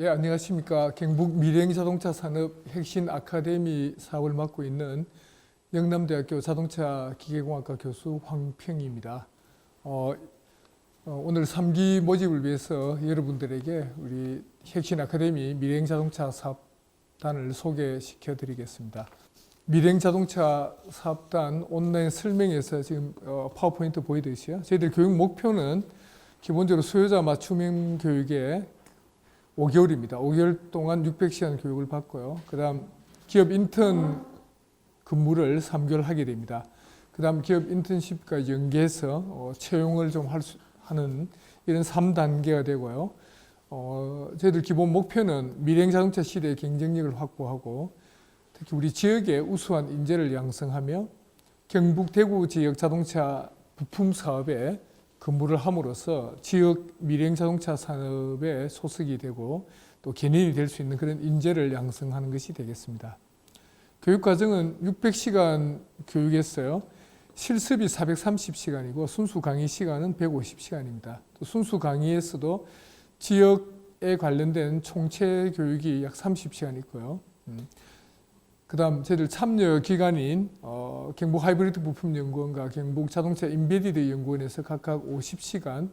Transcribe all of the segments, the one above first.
예, 안녕하십니까. 경북 미래행자동차 산업 핵심 아카데미 사업을 맡고 있는 영남대학교 자동차 기계공학과 교수 황평입니다. 어, 어, 오늘 3기 모집을 위해서 여러분들에게 우리 핵심 아카데미 미래행자동차 사업단을 소개시켜 드리겠습니다. 미래행자동차 사업단 온라인 설명에서 지금 어, 파워포인트 보이듯이요. 저희들 교육 목표는 기본적으로 수요자 맞춤형 교육에 5개월입니다. 5개월 동안 600시간 교육을 받고요. 그 다음 기업 인턴 근무를 3개월 하게 됩니다. 그 다음 기업 인턴십과 연계해서 어, 채용을 좀 할 수, 하는 이런 3단계가 되고요. 어, 저희들 기본 목표는 미래행 자동차 시대의 경쟁력을 확보하고 특히 우리 지역의 우수한 인재를 양성하며 경북 대구 지역 자동차 부품 사업에 근무를 함으로써 지역 미래행 자동차 산업의 소속이 되고 또 견인이 될 수 있는 그런 인재를 양성하는 것이 되겠습니다. 교육 과정은 600시간 교육했어요. 실습이 430시간이고 순수 강의 시간은 150시간입니다. 또 순수 강의에서도 지역에 관련된 총체 교육이 약 30시간 있고요. 음. 그다음 저희들 참여 기관인 어, 경북 하이브리드 부품 연구원과 경북 자동차 인베디드 연구원에서 각각 50시간,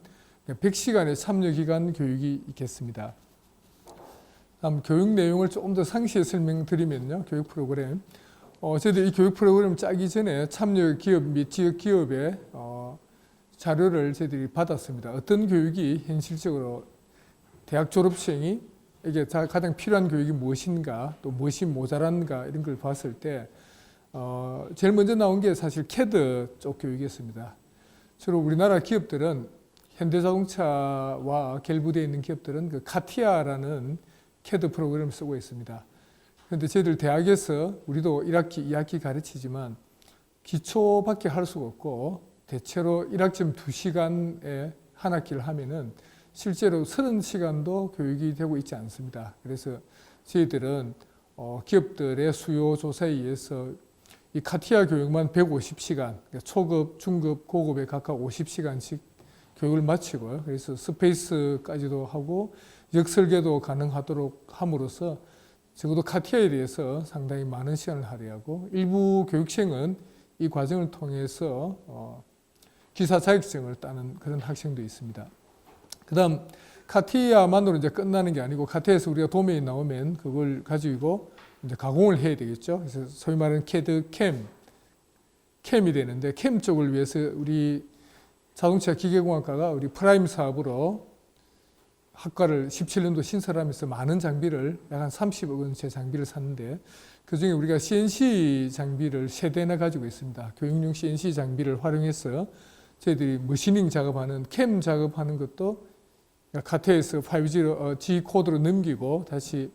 100시간의 참여 기간 교육이 있겠습니다. 다음 교육 내용을 조금 더 상세히 설명드리면요, 교육 프로그램. 어, 저희들 이 교육 프로그램 짜기 전에 참여 기업 및 지역 기업의 어, 자료를 저희들이 받았습니다. 어떤 교육이 현실적으로 대학 졸업생이 이게 가장 필요한 교육이 무엇인가, 또 무엇이 모자란가 이런 걸 봤을 때 어, 제일 먼저 나온 게 사실 캐드 쪽 교육이었습니다. 주로 우리나라 기업들은 현대자동차와 결부되어 있는 기업들은 그 카티아라는 캐드 프로그램을 쓰고 있습니다. 그런데 저희들 대학에서 우리도 1학기, 2학기 가르치지만 기초밖에 할 수가 없고 대체로 1학점 2시간에 한 학기를 하면은 실제로 30시간도 교육이 되고 있지 않습니다. 그래서 저희들은 어, 기업들의 수요 조사에 의해서 이 카티아 교육만 150시간, 그러니까 초급, 중급, 고급에 각각 50시간씩 교육을 마치고요. 그래서 스페이스까지도 하고 역설계도 가능하도록 함으로써 적어도 카티아에 대해서 상당히 많은 시간을 할애하고 일부 교육생은 이 과정을 통해서 어, 기사 자격증을 따는 그런 학생도 있습니다. 그 다음 카티아만으로 이제 끝나는 게 아니고 카티아에서 우리가 도메인 나오면 그걸 가지고 이제 가공을 해야 되겠죠. 그래서 소위 말하는 캐드 캠 캠이 되는데 캠 쪽을 위해서 우리 자동차 기계공학과가 우리 프라임 사업으로 학과를 17년도 신설하면서 많은 장비를 약 한 30억 원째 장비를 샀는데 그 중에 우리가 CNC 장비를 세 대나 가지고 있습니다. 교육용 CNC 장비를 활용해서 저희들이 머시닝 작업하는 캠 작업하는 것도 카테에서 5G 어, G 코드로 넘기고 다시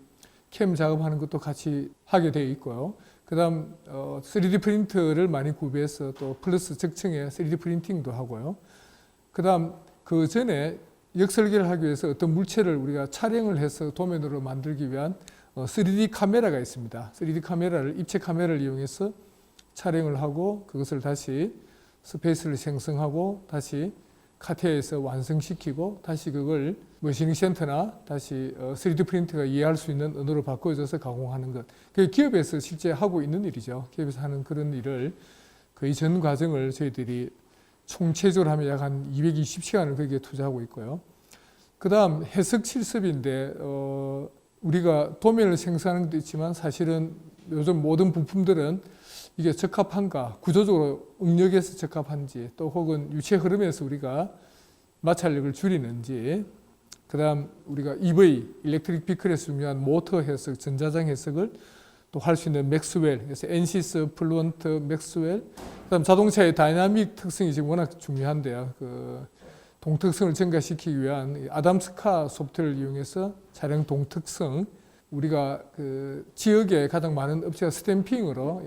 캠 작업하는 것도 같이 하게 되어 있고요. 그다음 어, 3D 프린터를 많이 구비해서 또 플러스 적층에 3D 프린팅도 하고요. 그다음 그 전에 역설계를 하기 위해서 어떤 물체를 우리가 촬영을 해서 도면으로 만들기 위한 3D 어, 카메라가 있습니다. 3D 카메라를 입체 카메라를 이용해서 촬영을 하고 그것을 다시 스페이스를 생성하고 다시 카테에서 완성시키고 다시 그걸 머시닝 센터나 다시 3D 어, 프린터가 이해할 수 있는 언어로 바꿔줘서 가공하는 것. 그 기업에서 실제 하고 있는 일이죠. 기업에서 하는 그런 일을 거의 전 과정을 저희들이 총체적으로 하면 약 한 220시간을 거기에 투자하고 있고요. 그 다음 해석 실습인데, 어, 우리가 도면을 생산하는 것도 있지만 사실은 요즘 모든 부품들은 이게 적합한가, 구조적으로 응력에서 적합한지, 또 혹은 유체 흐름에서 우리가 마찰력을 줄이는지, 그 다음 우리가 EV, 일렉트릭 비클에서 중요한 모터 해석, 전자장 해석을 또 할 수 있는 맥스웰, 그래서 엔시스, 플루언트, 맥스웰, 그 다음 자동차의 다이나믹 특성이 지금 워낙 중요한데요. 그 동특성을 증가시키기 위한 아담스카 소프트를 이용해서 차량 동특성. 우리가 그 지역에 가장 많은 업체가 스탬핑으로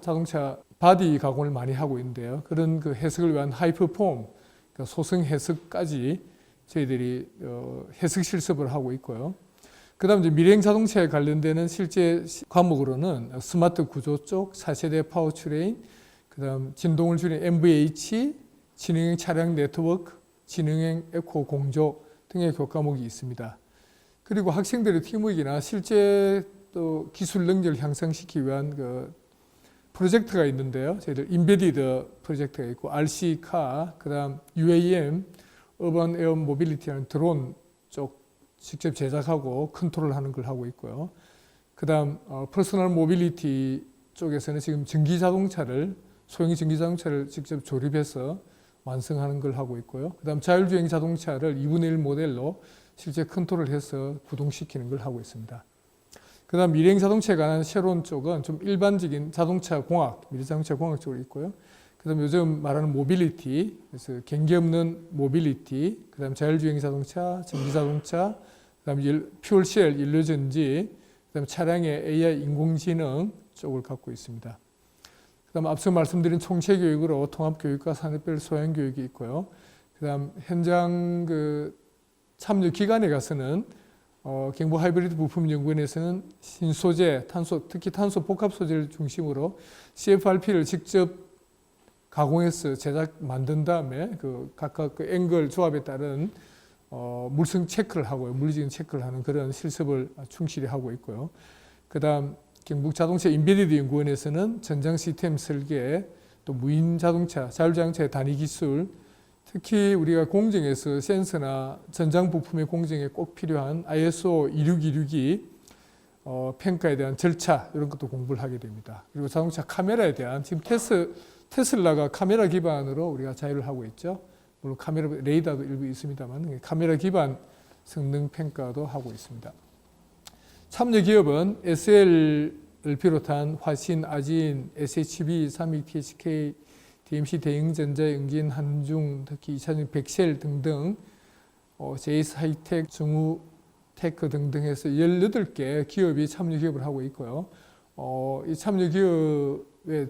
자동차 바디 가공을 많이 하고 있는데요. 그런 그 해석을 위한 하이퍼폼 그 소성 해석까지 저희들이 어 해석 실습을 하고 있고요. 그 다음 이제 미래행 자동차에 관련되는 실제 과목으로는 스마트 구조 쪽, 4세대 파워 트레인, 그 다음 진동을 줄인 MVH, 지능형 차량 네트워크, 지능형 에코 공조 등의 교과목이 있습니다. 그리고 학생들의 팀워크나 실제 또 기술 능력을 향상시키기 위한 그 프로젝트가 있는데요. 저희들 인베디드 프로젝트가 있고 RC카, 그다음 UAM, 어반 에어 모빌리티라는 드론 쪽 직접 제작하고 컨트롤하는 걸 하고 있고요. 그다음 어, 퍼스널 모빌리티 쪽에서는 지금 전기 자동차를 소형 전기 자동차를 직접 조립해서 완성하는 걸 하고 있고요. 그다음 자율주행 자동차를 2분의 1 모델로 실제 컨트롤해서 구동시키는 걸 하고 있습니다. 그 다음 미래형 자동차에 관한 새로운 쪽은 좀 일반적인 자동차 공학, 미래 자동차 공학 쪽으로 있고요. 그 다음 요즘 말하는 모빌리티, 그래서 경계 없는 모빌리티, 그 다음 자율주행 자동차, 전기 자동차, 그 다음 일- 퓨얼셀 연료전지, 그 다음 차량의 AI 인공지능 쪽을 갖고 있습니다. 그 다음 앞서 말씀드린 총체 교육으로 통합 교육과 산업별 소양 교육이 있고요. 그 다음 현장 그 참여 기관에 가서는 어, 경부 하이브리드 부품 연구원에서는 신소재, 탄소, 특히 탄소 복합 소재를 중심으로 CFRP를 직접 가공해서 제작 만든 다음에 그 각각 그 앵글 조합에 따른 어, 물성 체크를 하고요, 물리적인 체크를 하는 그런 실습을 충실히 하고 있고요. 그다음 경북 자동차 인베디드 연구원에서는 전장 시스템 설계, 또 무인 자동차, 자율 자동차의 단위 기술, 특히 우리가 공정에서 센서나 전장 부품의 공정에 꼭 필요한 ISO 26262 어, 평가에 대한 절차 이런 것도 공부를 하게 됩니다. 그리고 자동차 카메라에 대한 지금 테스, 테슬라가 카메라 기반으로 우리가 자율을 하고 있죠. 물론 카메라 레이더도 일부 있습니다만 카메라 기반 성능 평가도 하고 있습니다. 참여 기업은 SL을 비롯한 화신, 아진, SHB, 삼익, THK, DMC, 대eng전자, 영진, 한중, 특히 2차전 백셀 등등 어, 제이스 하이텍, 정우 테크 등등 해서 18개 기업이 참여 기업을 하고 있고요. 어, 이 참여 기업의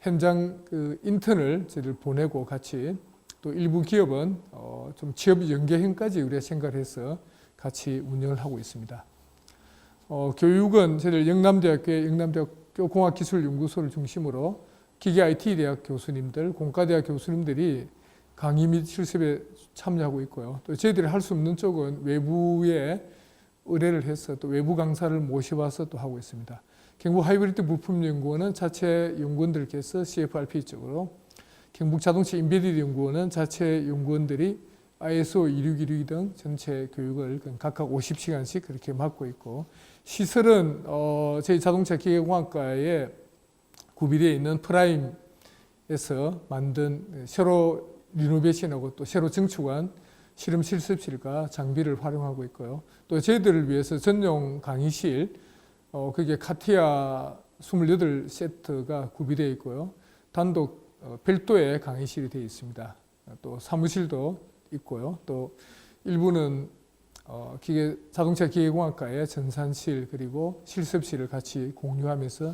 현장 그 인턴을 저희들 보내고 같이 또 일부 기업은 어, 좀 취업 연계형까지 우리가 생각을 해서 같이 운영을 하고 있습니다. 어, 교육은 저희들 영남대학교의 영남대학교 공학기술연구소를 중심으로 기계 IT 대학 교수님들, 공과대학 교수님들이 강의 및 실습에 참여하고 있고요. 또 저희들이 할 수 없는 쪽은 외부에 의뢰를 해서 또 외부 강사를 모셔와서 또 하고 있습니다. 경북 하이브리드 부품 연구원은 자체 연구원들께서 CFRP 쪽으로, 경북 자동차 인베디드 연구원은 자체 연구원들이 ISO 2612등 전체 교육을 각각 50시간씩 그렇게 맡고 있고 시설은 어, 저희 자동차 기계공학과에 구비되어 있는 프라임에서 만든 새로 리노베이션하고 또 새로 증축한 실험 실습실과 장비를 활용하고 있고요. 또 저희들을 위해서 전용 강의실, 어, 그게 카티아 28세트가 구비되어 있고요. 단독 어, 별도의 강의실이 되어 있습니다. 또 사무실도 있고요. 또 일부는 어, 기계 자동차 기계공학과의 전산실 그리고 실습실을 같이 공유하면서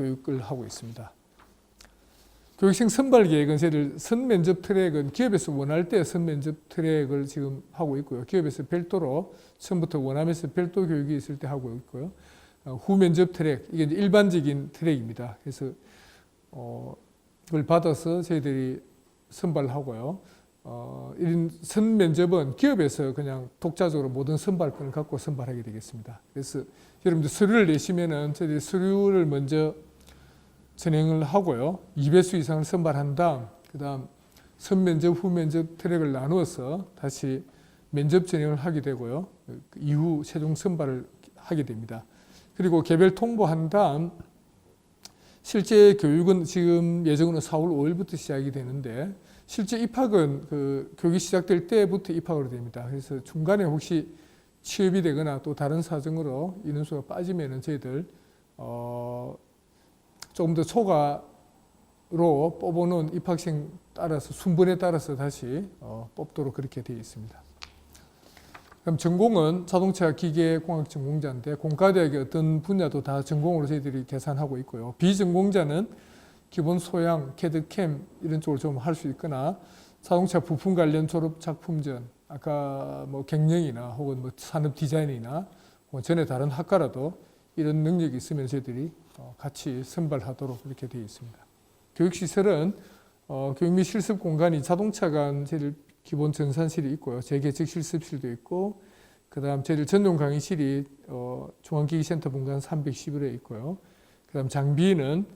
교육을 하고 있습니다. 교육생 선발 계획은 저희들 선면접 트랙은 기업에서 원할 때 선면접 트랙을 지금 하고 있고요. 기업에서 별도로 처음부터 원하면서 별도 교육이 있을 때 하고 있고요. 어, 후면접 트랙 이게 일반적인 트랙입니다. 그래서 어, 그걸 받아서 저희들이 선발하고요. 어, 이런 선면접은 기업에서 그냥 독자적으로 모든 선발권을 갖고 선발하게 되겠습니다. 그래서 여러분들 서류를 내시면은 저희들이 서류를 먼저 진행을 하고요. 2배수 이상을 선발한 다음, 그 다음 선면접, 후면접 트랙을 나누어서 다시 면접 진행을 하게 되고요. 그 이후 최종 선발을 하게 됩니다. 그리고 개별 통보한 다음 실제 교육은 지금 예정으로 4월 5일부터 시작이 되는데 실제 입학은 그 교육이 시작될 때부터 입학으로 됩니다. 그래서 중간에 혹시 취업이 되거나 또 다른 사정으로 인원수가 빠지면은 저희들 어 조금 더 초과로 뽑아놓은 입학생 따라서 순번에 따라서 다시 어 뽑도록 그렇게 되어 있습니다. 그럼 전공은 자동차 기계공학 전공자인데 공과대학의 어떤 분야도 다 전공으로 저희들이 계산하고 있고요. 비전공자는 기본 소양, 캐드 캠 이런 쪽을 좀 할 수 있거나 자동차 부품 관련 졸업 작품전, 아까 뭐 경영이나 혹은 뭐 산업 디자인이나 뭐 전에 다른 학과라도 이런 능력이 있으면 저희들이 어, 같이 선발하도록 이렇게 되어 있습니다. 교육 시설은 어, 교육 및 실습 공간이 자동차 간 저희들 기본 전산실이 있고요. 재개척 실습실도 있고 그 다음 저희들 전용 강의실이 어, 중앙기기센터 본관 311에 있고요. 그 다음 장비는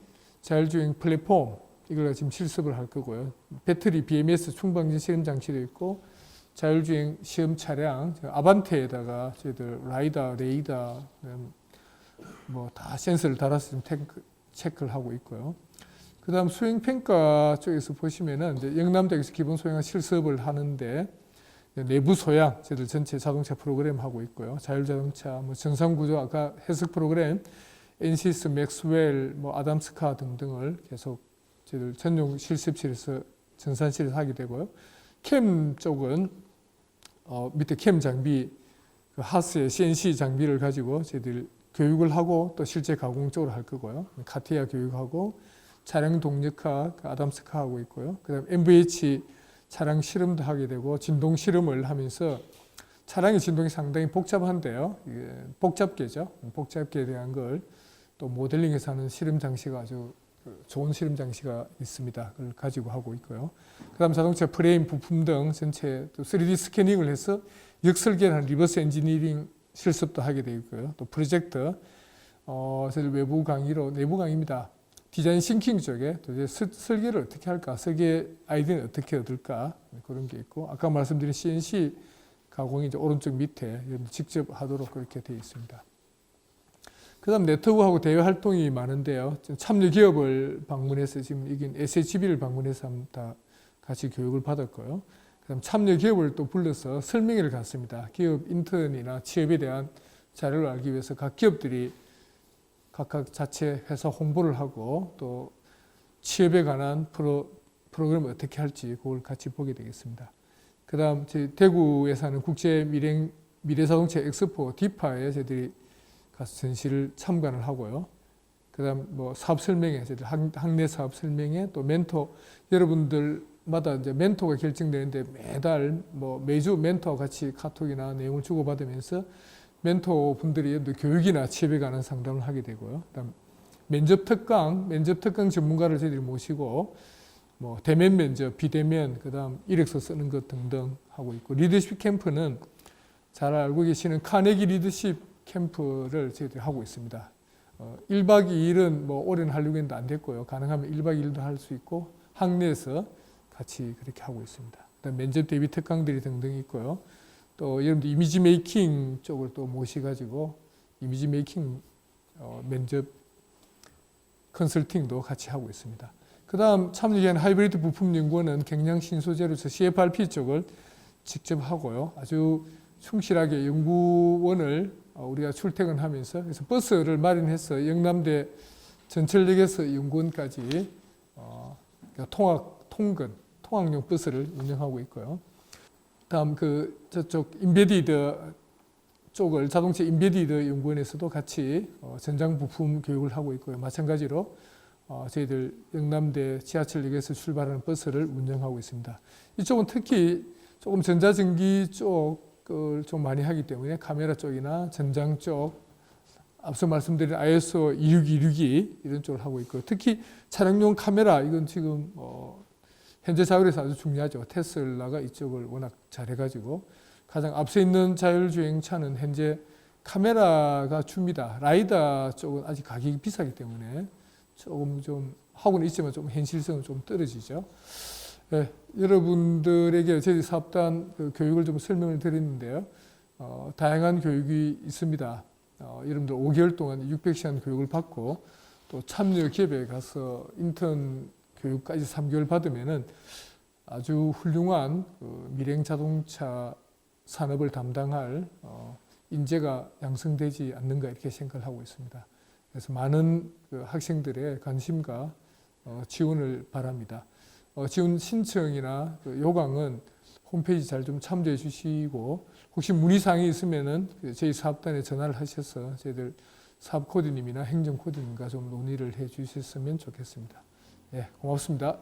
자율주행 플랫폼 이걸 지금 실습을 할 거고요. 배터리 BMS 충방전 실험 장치도 있고 자율주행 시험 차량 아반떼에다가 저희들 라이다, 레이다 뭐 다 센서를 탱크, 체크를 하고 있고요. 그 다음 수행 평가 쪽에서 보시면은 이제 영남대에서 기본 소양화 실습을 하는데 내부 소양 저희들 전체 자동차 프로그램 하고 있고요. 자율자동차 뭐 정상 구조 아까 해석 프로그램 엔시스 맥스웰 뭐 아담스카 등등을 계속 저희들 전용 실습실에서 전산실에서 하게 되고요. 캠 쪽은 어, 밑에 캠 장비 그 하스의 CNC 장비를 가지고 저희들 교육을 하고 또 실제 가공 쪽으로 할 거고요. 카티아 교육하고 차량 동력화 그 아담스카 하고 있고요. 그다음 MVH 차량 실험도 하게 되고 진동 실험을 하면서 차량의 진동이 상당히 복잡한데요. 복잡계죠. 복잡계에 대한 걸 또 모델링해서 하는 실험 장치가 아주 그 좋은 실험 장치가 있습니다. 그걸 가지고 하고 있고요. 그다음 자동차 프레임 부품 등 전체 또 3D 스캐닝을 해서 역설계한 리버스 엔지니어링 실습도 하게 되어 있고요. 또 프로젝트 어, 저희 외부 강의로 내부 강의입니다. 디자인 싱킹 쪽에 도대체 설- 설계를 어떻게 할까, 설계 아이디어는 어떻게 얻을까 그런 게 있고 아까 말씀드린 CNC 가공이 이제 오른쪽 밑에 직접 하도록 그렇게 되어 있습니다. 그 다음 네트워크하고 대외 활동이 많은데요. 참여 기업을 방문해서 지금 이긴 SHB를 방문해서 다 같이 교육을 받았고요. 그다음 참여 기업을 또 불러서 설명회를 갔습니다. 기업 인턴이나 취업에 대한 자료를 알기 위해서 각 기업들이 각각 자체 회사 홍보를 하고 또 취업에 관한 프로, 프로그램을 어떻게 할지 그걸 같이 보게 되겠습니다. 그 다음 저희 대구에서 하는 국제 미래 미래자동차 엑스포 디파에 저희들이 가서 전시를 참관을 하고요. 그 다음 뭐 사업 설명회 저희들 학- 학내 사업 설명회 또 멘토 여러분들 마다 이제 멘토가 결정되는데 매달 뭐 매주 멘토와 같이 카톡이나 내용을 주고받으면서 멘토 분들이 또 교육이나 취업에 관한 상담을 하게 되고요. 그다음 면접 특강, 면접 특강 전문가를 저희들이 모시고 뭐 대면 면접, 비대면, 그다음 이력서 쓰는 것 등등 하고 있고 리더십 캠프는 잘 알고 계시는 카네기 리더십 캠프를 저희들이 하고 있습니다. 어, 1박 2일은 뭐 올해는 하려고 했는데 안 됐고요. 가능하면 1박 2일도 할 수 있고 학내에서 같이 그렇게 하고 있습니다. 면접 대비 특강들이 등등 있고요. 또 여러분들 이미지 메이킹 쪽을 또 모셔가지고 이미지 메이킹 어, 면접 컨설팅도 같이 하고 있습니다. 그 다음 참여기한 하이브리드 부품 연구원은 경량 신소재로서 CFRP 쪽을 직접 하고요. 아주 충실하게 연구원을 어, 우리가 출퇴근하면서 그래서 버스를 마련해서 영남대 전철역에서 연구원까지 어, 그러니까 통학 통근 통학용 버스를 운영하고 있고요. 다음 그 저쪽 인베디드 쪽을 자동차 인베디드 연구원에서도 같이 어, 전장 부품 교육을 하고 있고요. 마찬가지로 어, 저희들 영남대 지하철역에서 출발하는 버스를 운영하고 있습니다. 이쪽은 특히 조금 전자전기 쪽을 좀 많이 하기 때문에 카메라 쪽이나 전장 쪽 앞서 말씀드린 ISO 26262 이런 쪽을 하고 있고 특히 차량용 카메라 이건 지금 어, 현재 사회에서 아주 중요하죠. 테슬라가 이쪽을 워낙 잘해가지고 가장 앞서 있는 자율주행차는 현재 카메라가 줍니다. 라이다 쪽은 아직 가격이 비싸기 때문에 조금 좀 하고는 있지만 좀 현실성은 좀 떨어지죠. 예, 여러분들에게 저희 사업단 그 교육을 좀 설명을 드렸는데요. 어, 다양한 교육이 있습니다. 어, 여러분들 5개월 동안 600시간 교육을 받고 또 참여 기업에 가서 인턴 교육까지 3개월 받으면은 아주 훌륭한 그 미래형 자동차 산업을 담당할 어, 인재가 양성되지 않는가 이렇게 생각을 하고 있습니다. 그래서 많은 그 학생들의 관심과 어, 지원을 바랍니다. 어, 지원 신청이나 그 요강은 홈페이지 잘 좀 참조해 주시고 혹시 문의사항이 있으면은 그 저희 사업단에 전화를 하셔서 저희들 사업 코디님이나 행정 코디님과 좀 논의를 해 주셨으면 좋겠습니다. 예, 고맙습니다.